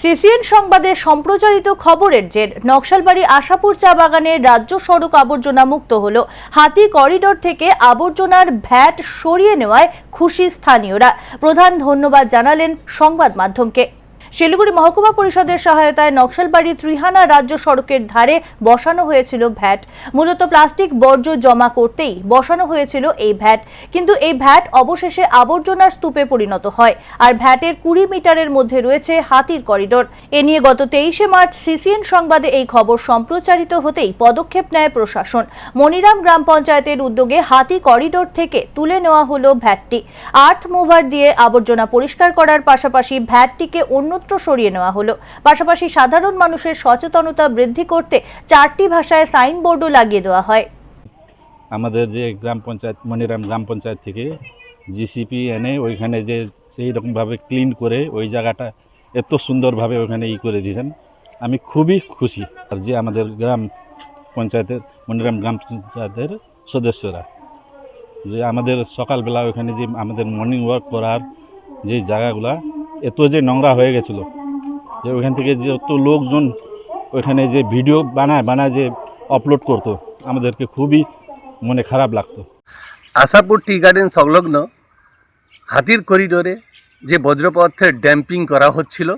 CCN সংবাদে সম্প্রচারিত খবরের জের। নকশালবাড়ি আশাপুর চা বাগানের রাজ্য সড়ক আবর্জনা মুক্ত হল। হাতি করিডোর থেকে আবর্জনার ভ্যাট সরিয়ে নেওয়ায় খুশি স্থানীয়রা। প্রধান ধন্যবাদ জানালেন সংবাদ মাধ্যমকে। শিলিগুড়ি মহকুমা পরিষদের সহায়তায় নকশালবাড়ি ত্রিহানা রাজ্য সড়কের ধারে বসানো হয়েছিল ভ্যাট। মূলত প্লাস্টিক বর্জ্য জমা করতেই বসানো হয়েছিল এই ভ্যাট। কিন্তু এই ভ্যাট অবশেষে আবর্জনার স্তূপে পরিণত হয়। আর ভ্যাটের কুড়ি মিটারের মধ্যে রয়েছে হাতির করিডোর। এ নিয়ে গত তেইশে মার্চ সিসিএন সংবাদে এই খবর সম্প্রচারিত হতেই পদক্ষেপ নেয় প্রশাসন। মনিরাম গ্রাম পঞ্চায়েতের উদ্যোগে হাতি করিডোর থেকে তুলে নেওয়া হলো ভ্যাটটি। আর্থ মুভার দিয়ে আবর্জনা পরিষ্কার করার পাশাপাশি ভ্যাটটিকে অন্যত্র সরিয়ে নেওয়া হলো। পাশাপাশি সাধারণ মানুষের সচেতনতা বৃদ্ধি করতে চারটি ভাষায় সাইনবোর্ডও লাগিয়ে দেওয়া হয়। আমাদের যে গ্রাম পঞ্চায়েত, মনিরাম গ্রাম পঞ্চায়েত থেকে জিসিপি এনে ওইখানে যে সেই রকমভাবে ক্লিন করে ওই জায়গাটা এত সুন্দরভাবে ওখানে ই করে দিয়েছেন। আমি খুবই খুশি আর যে আমাদের গ্রাম পঞ্চায়েতের, মনিরাম গ্রাম পঞ্চায়েতের সদস্যরা। যে আমাদের সকালবেলা ওখানে যে আমাদের মর্নিং ওয়াক করার যে জায়গাগুলা এত যে নোংরা হয়ে গেছিল, যে ওইখান থেকে যে অত লোকজন ওইখানে যে ভিডিও বানায় বানায় যে আপলোড করতো, আমাদেরকে খুবই মনে খারাপ লাগতো। আশাপুর টি গার্ডেন সংলগ্ন হাতির করিডোরে যে বজ্রপদার্থের ড্যাম্পিং করা হচ্ছিল,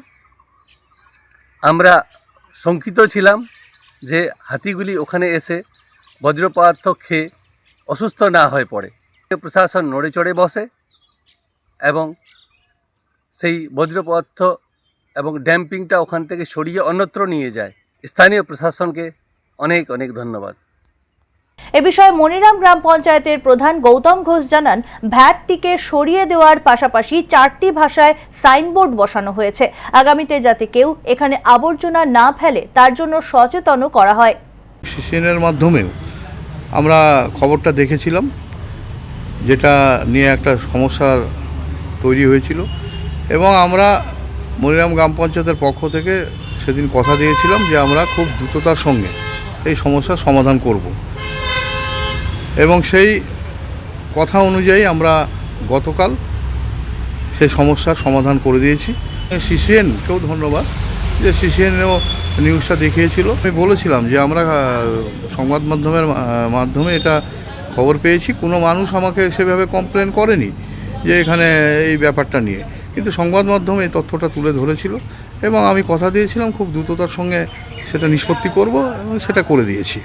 আমরা শঙ্কিত ছিলাম যে হাতিগুলি ওখানে এসে বজ্রপদার্থ খেয়ে অসুস্থ না হয়ে পড়ে। প্রশাসন নড়ে চড়ে বসে এবং সেই বজ্রপদার্থ এবং ড্যাম্পিংটা ওখান থেকে সরিয়ে অন্যত্র নিয়ে যায়। স্থানীয় প্রশাসনকে অনেক অনেক ধন্যবাদ। এ বিষয়ে মনিরাম গ্রাম পঞ্চায়েতের প্রধান গৌতম ঘোষ জানান ভ্যাটটিকে সরিয়ে দেওয়ার পাশাপাশি চারটি ভাষায় সাইনবোর্ড বসানো হয়েছে। আগামীতে যাতে কেউ এখানে আবর্জনা না ফেলে তার জন্য সচেতনও করা হয়। সিসিএনের মাধ্যমেও আমরা খবরটা দেখেছিলাম যেটা নিয়ে একটা সমস্যার তৈরি হয়েছিল। এবং আমরা মনিরাম গ্রাম পঞ্চায়েতের পক্ষ থেকে সেদিন কথা দিয়েছিলাম যে আমরা খুব দ্রুততার সঙ্গে এই সমস্যার সমাধান করব। এবং সেই কথা অনুযায়ী আমরা গতকাল সেই সমস্যার সমাধান করে দিয়েছি। সিসিএনকেও ধন্যবাদ। যে সিসিএনও নিউজটা দেখিয়েছিল। আমি বলেছিলাম যে আমরা সংবাদ মাধ্যমের মাধ্যমে এটা খবর পেয়েছি। কোনো মানুষ আমাকে সেভাবে কমপ্লেন করেনি যে এখানে এই ব্যাপারটা নিয়ে। কিন্তু সংবাদ মাধ্যমে এই তথ্যটা তুলে ধরেছিল এবং আমি কথা দিয়েছিলাম, খুব দ্রুততার সঙ্গে সেটা নিষ্পত্তি করব এবং সেটা করে দিয়েছি।